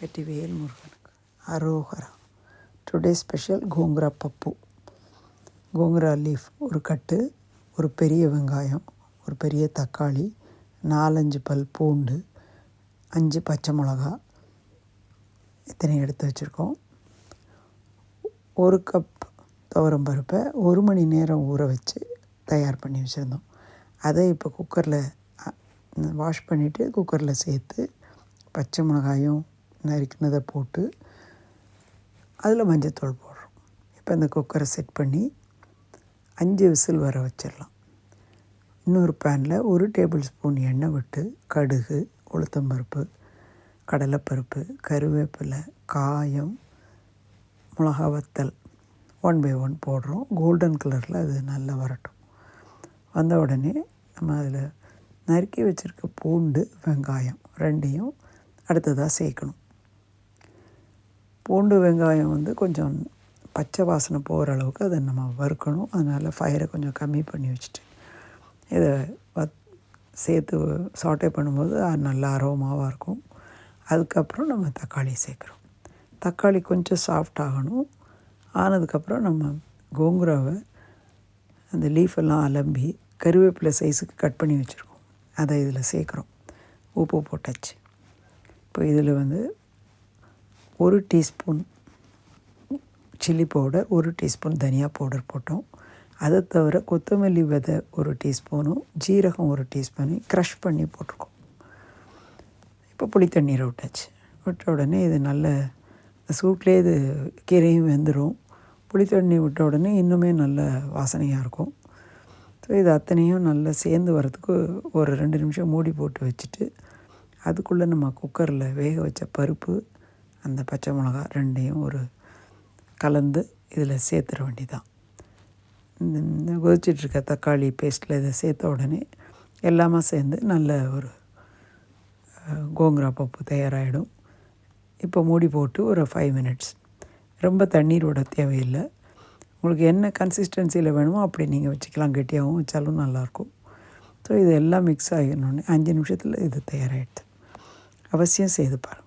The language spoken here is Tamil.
வெற்றிவேல் முருகனுக்கு. அரோகரா. Today special gongura pappu. Gongura leaf ஒரு கட்டு ஒரு பெரிய வெங்காயம் ஒரு பெரிய தக்காளி நாலஞ்சு பல் பூண்டு அஞ்சு பச்சை மிளகா இத்தனை எடுத்து வச்சுருக்கோம். ஒரு கப் துவரம் பருப்பை ஒரு மணி நேரம் ஊற வச்சு தயார் பண்ணி வச்சுருந்தோம். அதை இப்போ குக்கரில் வாஷ் பண்ணிவிட்டு குக்கரில் சேர்த்து பச்சை மிளகாயும் நறுக்கினதை போட்டு அதில் மஞ்சத்தூள் போடுறோம். இப்போ இந்த குக்கரை செட் பண்ணி அஞ்சு விசில் வர வச்சிடலாம். இன்னொரு பேனில் ஒரு டேபிள் ஸ்பூன் எண்ணெய் விட்டு கடுகு உளுத்தம்பருப்பு கடலைப்பருப்பு கருவேப்பிலை காயம் மிளகா வத்தல் ஒன் பை ஒன் போடுறோம். கோல்டன் கலரில் அது நல்லா வரட்டும். வந்த உடனே நம்ம அதில் நறுக்கி வச்சுருக்க பூண்டு வெங்காயம் ரெண்டையும் அடுத்ததாக சேர்க்கணும். பூண்டு வெங்காயம் வந்து கொஞ்சம் பச்சை வாசனை போகிற அளவுக்கு அதை நம்ம வறுக்கணும். அதனால் ஃபயரை கொஞ்சம் கம்மி பண்ணி வச்சுட்டு இதை வத் சேர்த்து சாட்டே பண்ணும்போது அது நல்லா அரோமாவாக இருக்கும். அதுக்கப்புறம் நம்ம தக்காளி சேர்க்குறோம். தக்காளி கொஞ்சம் சாஃப்ட் ஆகணும். ஆனதுக்கப்புறம் நம்ம கோங்குராவை அந்த லீஃப் எல்லாம் அலம்பி கருவேப்பிலை சைஸுக்கு கட் பண்ணி வச்சுருக்கோம். அதை இதில் சேர்க்குறோம். உப்பு போட்டாச்சு. இப்போ இதில் வந்து ஒரு டீஸ்பூன் சில்லி பவுடர் ஒரு டீஸ்பூன் தனியா பவுடர் போட்டோம். அதை தவிர கொத்தமல்லி விதை ஒரு டீஸ்பூனும் ஜீரகம் ஒரு ஸ்பூனையும் க்ரஷ் பண்ணி போட்டிருக்கோம். இப்போ புளி தண்ணீரை விட்டாச்சு. விட்ட உடனே இது நல்ல சூட்லேயே இது கீரையும் வெந்துடும் புளி தண்ணி விட்ட உடனே இன்னுமே நல்ல வாசனையாக இருக்கும். ஸோ இது அத்தனையும் நல்லா சேர்ந்து வரத்துக்கு ஒரு ரெண்டு நிமிஷம் மூடி போட்டு வச்சுட்டு அதுக்குள்ளே நம்ம குக்கரில் வேக வச்ச பருப்பு அந்த பச்சை மிளகா ரெண்டையும் ஒரு கலந்து இதில் சேர்த்துற வேண்டிதான் இந்த கொதிச்சிட்ருக்க தக்காளி பேஸ்ட்டில் இதை சேர்த்த உடனே எல்லாமே சேர்ந்து நல்ல ஒரு கோங்குரா பப்பு தயாராகிடும் இப்போ மூடி போட்டு ஒரு ஃபைவ் மினிட்ஸ் ரொம்ப தண்ணீர் விட தேவையில்லை. உங்களுக்கு என்ன கன்சிஸ்டன்சியில் வேணுமோ அப்படி நீங்கள் வச்சுக்கலாம். கெட்டியாகவும் வச்சாலும் நல்லாயிருக்கும். ஸோ இது எல்லாம் மிக்ஸ் ஆகிடணுன்னு அஞ்சு நிமிஷத்தில் இது தயாராகிடுது அவசியம் செய்து பாருங்கள்